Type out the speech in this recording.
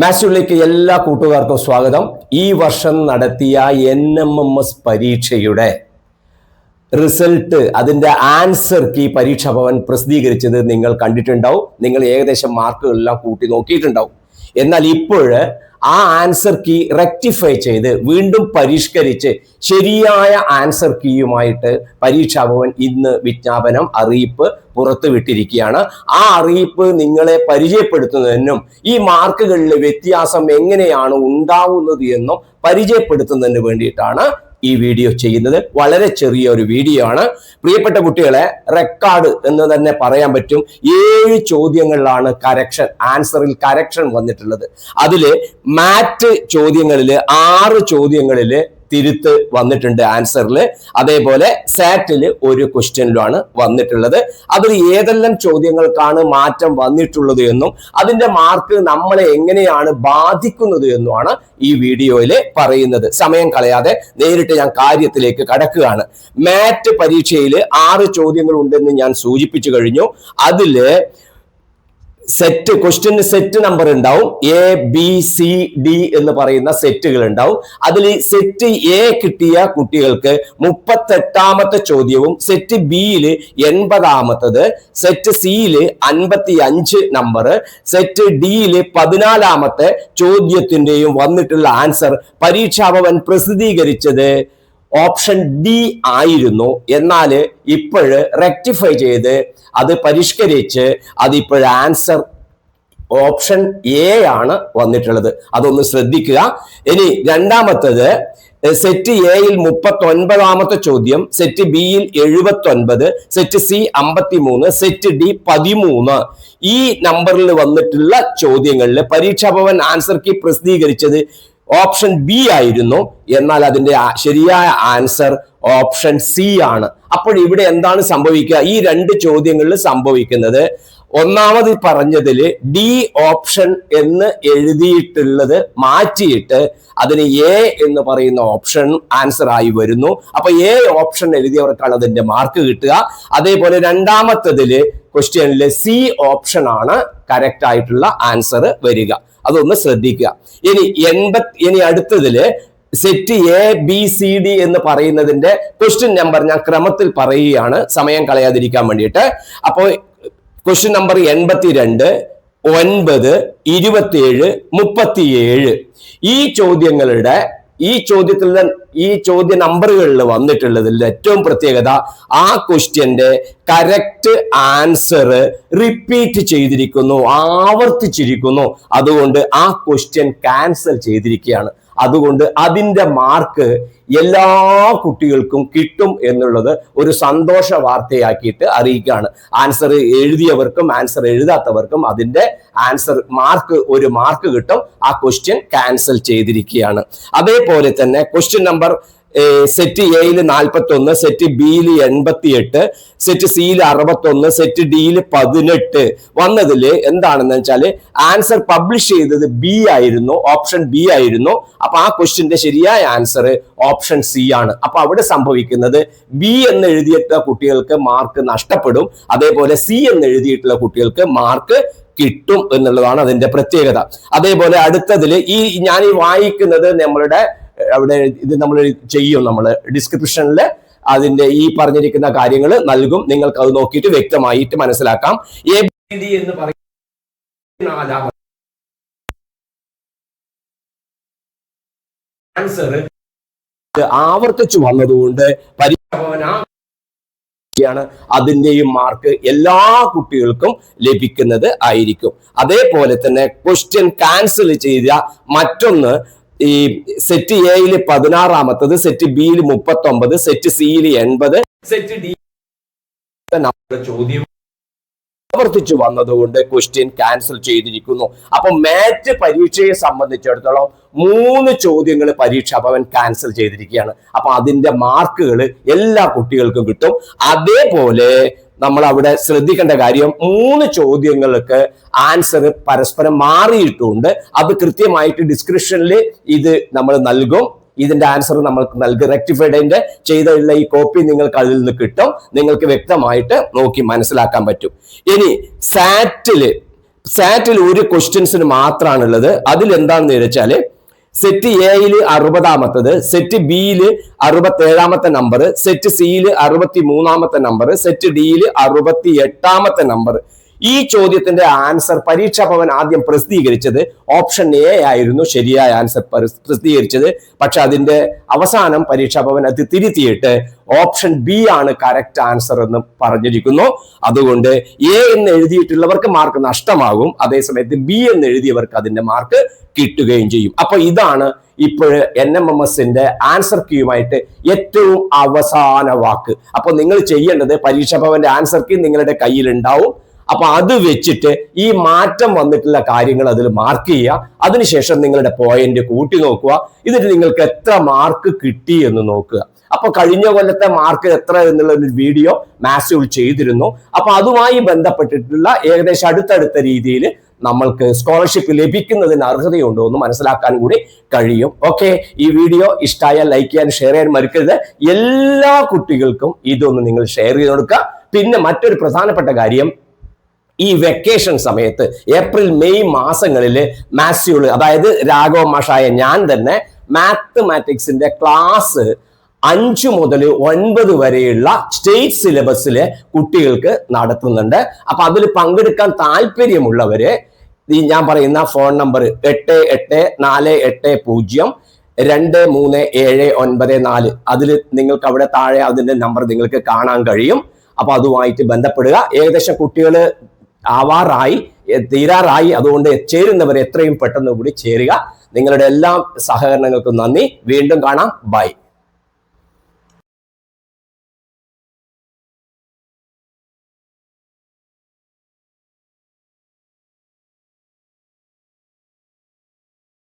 മാത്സിലേക്ക് എല്ലാ കൂട്ടുകാർക്കും സ്വാഗതം. ഈ വർഷം നടത്തിയ എൻ എം എം എസ് പരീക്ഷയുടെ റിസൾട്ട് അതിന്റെ ആൻസർ കീ പരീക്ഷാ ഭവൻ പ്രസിദ്ധീകരിച്ചത് നിങ്ങൾ കണ്ടിട്ടുണ്ടാവും. നിങ്ങൾ ഏകദേശം മാർക്കുകളെല്ലാം കൂട്ടി നോക്കിയിട്ടുണ്ടാവും. എന്നാൽ ഇപ്പോൾ ആ ആൻസർ കീ റെക്ടിഫൈ ചെയ്ത് വീണ്ടും പരിഷ്കരിച്ച് ശരിയായ ആൻസർ കീയുമായിട്ട് പരീക്ഷാ ഭവൻ ഇന്ന് വിജ്ഞാപനം അറിയിപ്പ് പുറത്തുവിട്ടിരിക്കുകയാണ് ആ അറിയിപ്പ് നിങ്ങളെ പരിചയപ്പെടുത്തുന്നതിനും ഈ മാർക്കുകളിലെ വ്യത്യാസം എങ്ങനെയാണ് ഉണ്ടാവുന്നത് എന്നും പരിചയപ്പെടുത്തുന്നതിന് വേണ്ടിയിട്ടാണ് ഈ വീഡിയോ ചെയ്യുന്നത്. വളരെ ചെറിയ ഒരു വീഡിയോ ആണ്. പ്രിയപ്പെട്ട കുട്ടികളെ റെക്കോർഡ് എന്ന് തന്നെ പറയാൻ പറ്റും. ഏഴ് ചോദ്യങ്ങളിലാണ് കരക്ഷൻ ആൻസറിൽ കരക്ഷൻ വന്നിട്ടുള്ളത്. അതിൽ മാറ്റ് ചോദ്യങ്ങളിൽ ആറ് ചോദ്യങ്ങളിൽ തിരുത്ത് വന്നിട്ടുണ്ട് ആൻസറിൽ. അതേപോലെ സാറ്റിൽ ഒരു ക്വസ്റ്റ്യനിലുമാണ് വന്നിട്ടുള്ളത്. അതിൽ ഏതെല്ലാം ചോദ്യങ്ങൾക്കാണ് മാറ്റം വന്നിട്ടുള്ളത് എന്നും അതിന്റെ മാർക്ക് നമ്മളെ എങ്ങനെയാണ് ബാധിക്കുന്നത് എന്നുമാണ് ഈ വീഡിയോയിൽ പറയുന്നത്. സമയം കളയാതെ നേരിട്ട് ഞാൻ കാര്യത്തിലേക്ക് കടക്കുകയാണ്. മാറ്റ് പരീക്ഷയിൽ ആറ് ചോദ്യങ്ങൾ ഉണ്ടെന്ന് ഞാൻ സൂചിപ്പിച്ചു കഴിഞ്ഞു. അതിൽ സെറ്റ് ക്വസ്റ്റ്യന് സെറ്റ് നമ്പർ ഉണ്ടാവും. എ ബി സി ഡി എന്ന് പറയുന്ന സെറ്റുകൾ ഉണ്ടാവും. അതിൽ സെറ്റ് എ കിട്ടിയ കുട്ടികൾക്ക് മുപ്പത്തെട്ടാമത്തെ ചോദ്യവും സെറ്റ് ബിയിൽ എൺപതാമത്തത് സെറ്റ് സിയിൽ അൻപത്തി അഞ്ച് നമ്പർ സെറ്റ് ഡിയിൽ പതിനാലാമത്തെ ചോദ്യത്തിന്റെയും വന്നിട്ടുള്ള ആൻസർ പരീക്ഷാഭവൻ പ്രസിദ്ധീകരിച്ചത് ഓപ്ഷൻ ഡി ആയിരുന്നു. എന്നാൽ ഇപ്പോഴ് റെക്ടിഫൈ ചെയ്ത് അത് പരിഷ്കരിച്ച് അതിപ്പോൾ ആൻസർ ഓപ്ഷൻ എ ആണ് വന്നിട്ടുള്ളത്. അതൊന്ന് ശ്രദ്ധിക്കുക. ഇനി രണ്ടാമത്തത് സെറ്റ് എയിൽ മുപ്പത്തി ഒൻപതാമത്തെ ചോദ്യം സെറ്റ് ബിയിൽ എഴുപത്തി ഒൻപത് സെറ്റ് സി അമ്പത്തി മൂന്ന് സെറ്റ് ഡി പതിമൂന്ന്. ഈ നമ്പറിൽ വന്നിട്ടുള്ള ചോദ്യങ്ങളിൽ പരീക്ഷാഭവൻ ആൻസർ കീ പ്രസിദ്ധീകരിച്ചത് ഓപ്ഷൻ ബി ആയിരുന്നു. എന്നാൽ അതിന്റെ ശരിയായ ആൻസർ ഓപ്ഷൻ സി ആണ്. അപ്പോൾ ഇവിടെ എന്താണ് സംഭവിക്കുക? ഈ രണ്ട് ചോദ്യങ്ങളിൽ സംഭവിക്കുന്നത് ഒന്നാമത് പറഞ്ഞതിൽ ഡി ഓപ്ഷൻ എന്ന് എഴുതിയിട്ടുള്ളത് മാറ്റിയിട്ട് അതിന് എ എന്ന് പറയുന്ന ഓപ്ഷൻ ആൻസർ ആയി വരുന്നു. അപ്പൊ എ ഓപ്ഷൻ എഴുതിയവർക്കാണ് അതിന്റെ മാർക്ക് കിട്ടുക. അതേപോലെ രണ്ടാമത്തതിൽ ക്വസ്റ്റ്യനിലെ സി ഓപ്ഷൻ ആണ് കറക്റ്റ് ആയിട്ടുള്ള ആൻസർ വരിക. അതൊന്ന് ശ്രദ്ധിക്കുക. ഇനി എൺപത് ഇനി അടുത്തതിൽ set A B C D എന്ന് പറയുന്നതിന്റെ ക്വസ്റ്റ്യൻ നമ്പർ ഞാൻ ക്രമത്തിൽ പറയുകയാണ്. സമയം കളയാതിരിക്കാൻ വേണ്ടിയിട്ട്. അപ്പോൾ ക്വസ്റ്റ്യൻ നമ്പർ എൺപത്തിരണ്ട് ഒൻപത് ഇരുപത്തിയേഴ് മുപ്പത്തിയേഴ് ഈ ചോദ്യങ്ങളുടെ ഈ ചോദ്യത്തിൽ ഈ ചോദ്യ നമ്പറുകളിൽ വന്നിട്ടുള്ളതിൽ ഏറ്റവും പ്രത്യേകത ആ ക്വസ്റ്റ്യന്റെ കറക്റ്റ് ആൻസർ റിപ്പീറ്റ് ചെയ്തിരിക്കുന്നു ആവർത്തിച്ചിരിക്കുന്നു. അതുകൊണ്ട് ആ ക്വസ്റ്റ്യൻ ക്യാൻസൽ ചെയ്തിരിക്കുകയാണ്. അതുകൊണ്ട് അതിന്റെ മാർക്ക് എല്ലാ കുട്ടികൾക്കും കിട്ടും എന്നുള്ളത് ഒരു സന്തോഷ വാർത്തയാക്കിയിട്ട് അറിയിക്കുകയാണ്. ആൻസർ എഴുതിയവർക്കും ആൻസർ എഴുതാത്തവർക്കും അതിന്റെ ആൻസർ മാർക്ക് ഒരു മാർക്ക് കിട്ടും. ആ ക്വസ്റ്റ്യൻ ക്യാൻസൽ ചെയ്തിരിക്കുകയാണ്. അതേപോലെ തന്നെ ക്വസ്റ്റ്യൻ നമ്പർ സെറ്റ് എയിൽ നാൽപ്പത്തി ഒന്ന് സെറ്റ് ബിയിൽ എൺപത്തി എട്ട് സെറ്റ് സിയിൽ അറുപത്തൊന്ന് സെറ്റ് ഡിയിൽ പതിനെട്ട്. വന്നതിൽ എന്താണെന്ന് വെച്ചാൽ ആൻസർ പബ്ലിഷ് ചെയ്തത് ബി ആയിരുന്നു ഓപ്ഷൻ ബി ആയിരുന്നു. അപ്പൊ ആ ക്വസ്റ്റിന്റെ ശരിയായ ആൻസർ ഓപ്ഷൻ സി ആണ്. അപ്പൊ അവിടെ സംഭവിക്കുന്നത് ബി എന്ന് എഴുതിയിട്ടുള്ള കുട്ടികൾക്ക് മാർക്ക് നഷ്ടപ്പെടും അതേപോലെ സി എന്ന് എഴുതിയിട്ടുള്ള കുട്ടികൾക്ക് മാർക്ക് കിട്ടും എന്നുള്ളതാണ് അതിന്റെ പ്രത്യേകത. അതേപോലെ അടുത്തതിൽ ഈ ഞാൻ ഈ വായിക്കുന്നത് നമ്മളുടെ അവിടെ ഇത് നമ്മൾ ചെയ്യും നമ്മൾ ഡിസ്ക്രിപ്ഷനിൽ അതിന്റെ ഈ പറഞ്ഞിരിക്കുന്ന കാര്യങ്ങൾ നൽകും. നിങ്ങൾക്ക് അത് നോക്കിയിട്ട് വ്യക്തമായിട്ട് മനസ്സിലാക്കാം. എന്ന് പറയുന്ന ആവർത്തിച്ചു വന്നതുകൊണ്ട് പരീക്ഷാഭവന ാണ് അതിന്റെയും മാർക്ക് എല്ലാ കുട്ടികൾക്കും ലഭിക്കുന്നത് ആയിരിക്കും. അതേപോലെ തന്നെ ക്വസ്റ്റ്യൻ ക്യാൻസൽ ചെയ്ത മറ്റൊന്ന് ഈ സെറ്റ് എയിൽ പതിനാറാമത്തത് സെറ്റ് ബിയിൽ മുപ്പത്തി ഒമ്പത് സെറ്റ് സിയിൽ എൺപത്. സെറ്റ് ഡി ചോദ്യം ആവർത്തിച്ചു വന്നതുകൊണ്ട് ക്വസ്റ്റ്യൻ ക്യാൻസൽ ചെയ്തിരിക്കുന്നു. അപ്പൊ മാറ്റ് പരീക്ഷയെ സംബന്ധിച്ചിടത്തോളം മൂന്ന് ചോദ്യങ്ങൾ പരീക്ഷ ഭവൻ ക്യാൻസൽ ചെയ്തിരിക്കുകയാണ്. അപ്പൊ അതിന്റെ മാർക്കുകൾ എല്ലാ കുട്ടികൾക്കും കിട്ടും. അതേപോലെ നമ്മൾ അവിടെ ശ്രദ്ധിക്കേണ്ട കാര്യം മൂന്ന് ചോദ്യങ്ങൾക്ക് ആൻസർ പരസ്പരം മാറിയിട്ടുണ്ട് അത് കൃത്യമായിട്ട് ഡിസ്ക്രിപ്ഷനിൽ ഇത് നമ്മൾ നൽകും. ഇതിന്റെ ആൻസർ നമ്മൾക്ക് നൽകും റെക്ടിഫൈഡിന്റെ ചെയ്തുള്ള ഈ കോപ്പി നിങ്ങൾക്ക് അതിൽ നിന്ന് കിട്ടും. നിങ്ങൾക്ക് വ്യക്തമായിട്ട് നോക്കി മനസ്സിലാക്കാൻ പറ്റും. ഇനി സാറ്റിൽ സാറ്റിൽ ഒരു ക്വസ്റ്റ്യൻസിന് മാത്രമാണുള്ളത് അതിൽ എന്താണെന്ന് വെച്ചാൽ സെറ്റ് എയിൽ അറുപതാമത്തത് സെറ്റ് ബിയിൽ അറുപത്തി ഏഴാമത്തെ നമ്പർ സെറ്റ് സിയിൽ അറുപത്തി മൂന്നാമത്തെ നമ്പർ സെറ്റ് ഡിയിൽ അറുപത്തി എട്ടാമത്തെ നമ്പർ ഈ ചോദ്യത്തിന്റെ ആൻസർ പരീക്ഷാ ഭവൻ ആദ്യം പ്രസിദ്ധീകരിച്ചത് ഓപ്ഷൻ എ ആയിരുന്നു ശരിയായ ആൻസർ പരി- പ്രസിദ്ധീകരിച്ചത്. പക്ഷെ അതിന്റെ അവസാനം പരീക്ഷാ ഭവൻ അത് തിരുത്തിയിട്ട് ഓപ്ഷൻ ബി ആണ് കറക്റ്റ് ആൻസർ എന്ന് പറഞ്ഞിരിക്കുന്നു. അതുകൊണ്ട് എ എന്ന് എഴുതിയിട്ടുള്ളവർക്ക് മാർക്ക് നഷ്ടമാകും. അതേസമയത്ത് ബി എന്ന് എഴുതിയവർക്ക് അതിന്റെ മാർക്ക് കിട്ടുകയും ചെയ്യും. അപ്പൊ ഇതാണ് ഇപ്പോൾ എൻ എം എം എസിന്റെ ആൻസർ ക്യൂമായിട്ട് ഏറ്റവും അവസാന വാക്ക്. അപ്പൊ നിങ്ങൾ ചെയ്യേണ്ടത് പരീക്ഷാ ഭവന്റെ ആൻസർ ക്യൂ നിങ്ങളുടെ കയ്യിൽ ഉണ്ടാവും അപ്പൊ അത് വെച്ചിട്ട് ഈ മാറ്റം വന്നിട്ടുള്ള കാര്യങ്ങൾ അതിൽ മാർക്ക് ചെയ്യുക. അതിനുശേഷം നിങ്ങളുടെ പോയിന്റ് കൂട്ടി നോക്കുക. എന്നിട്ട് നിങ്ങൾക്ക് എത്ര മാർക്ക് കിട്ടി എന്ന് നോക്കുക. അപ്പൊ കഴിഞ്ഞ കൊല്ലത്തെ മാർക്ക് എത്ര എന്നുള്ള ഒരു വീഡിയോ മാസ്യൂൾ ചെയ്തിരുന്നു. അപ്പൊ അതുമായി ബന്ധപ്പെട്ടിട്ടുള്ള ഏകദേശം അടുത്തടുത്ത രീതിയിൽ നമ്മൾക്ക് സ്കോളർഷിപ്പ് ലഭിക്കുന്നതിന് അർഹതയുണ്ടോ എന്ന് മനസ്സിലാക്കാൻ കൂടി കഴിയും. ഓക്കെ ഈ വീഡിയോ ഇഷ്ടമായാൽ ലൈക്ക് ചെയ്യാൻ ഷെയർ ചെയ്യാൻ മറക്കരുത് എല്ലാ കുട്ടികൾക്കും ഇതൊന്ന് നിങ്ങൾ ഷെയർ ചെയ്ത് കൊടുക്കുക. പിന്നെ മറ്റൊരു പ്രധാനപ്പെട്ട കാര്യം ഈ വെക്കേഷൻ സമയത്ത് ഏപ്രിൽ മെയ് മാസങ്ങളിൽ മാസ്യൂൾ അതായത് രാഘവ മാഷായ ഞാൻ തന്നെ മാത്തമാറ്റിക്സിന്റെ ക്ലാസ് അഞ്ചു മുതൽ ഒൻപത് വരെയുള്ള സ്റ്റേറ്റ് സിലബസിലെ കുട്ടികൾക്ക് നടത്തുന്നുണ്ട്. അപ്പൊ അതിൽ പങ്കെടുക്കാൻ താല്പര്യമുള്ളവര് ഞാൻ പറയുന്ന ഫോൺ നമ്പർ എട്ട് എട്ട് നാല് എട്ട് പൂജ്യം രണ്ട് മൂന്ന് ഏഴ് ഒൻപത് നാല്. അതിൽ നിങ്ങൾക്ക് അവിടെ താഴെ അതിന്റെ നമ്പർ നിങ്ങൾക്ക് കാണാൻ കഴിയും. അപ്പോൾ അതുമായിട്ട് ബന്ധപ്പെടുക. ഏകദേശം കുട്ടികൾ ആവാറായി തീരാറായി. അതുകൊണ്ട് ചേരുന്നവർ എത്രയും പെട്ടെന്ന് കൂടി ചേരുക. നിങ്ങളുടെ എല്ലാ സഹകരണങ്ങൾക്കും നന്ദി. വീണ്ടും കാണാം. ബൈ.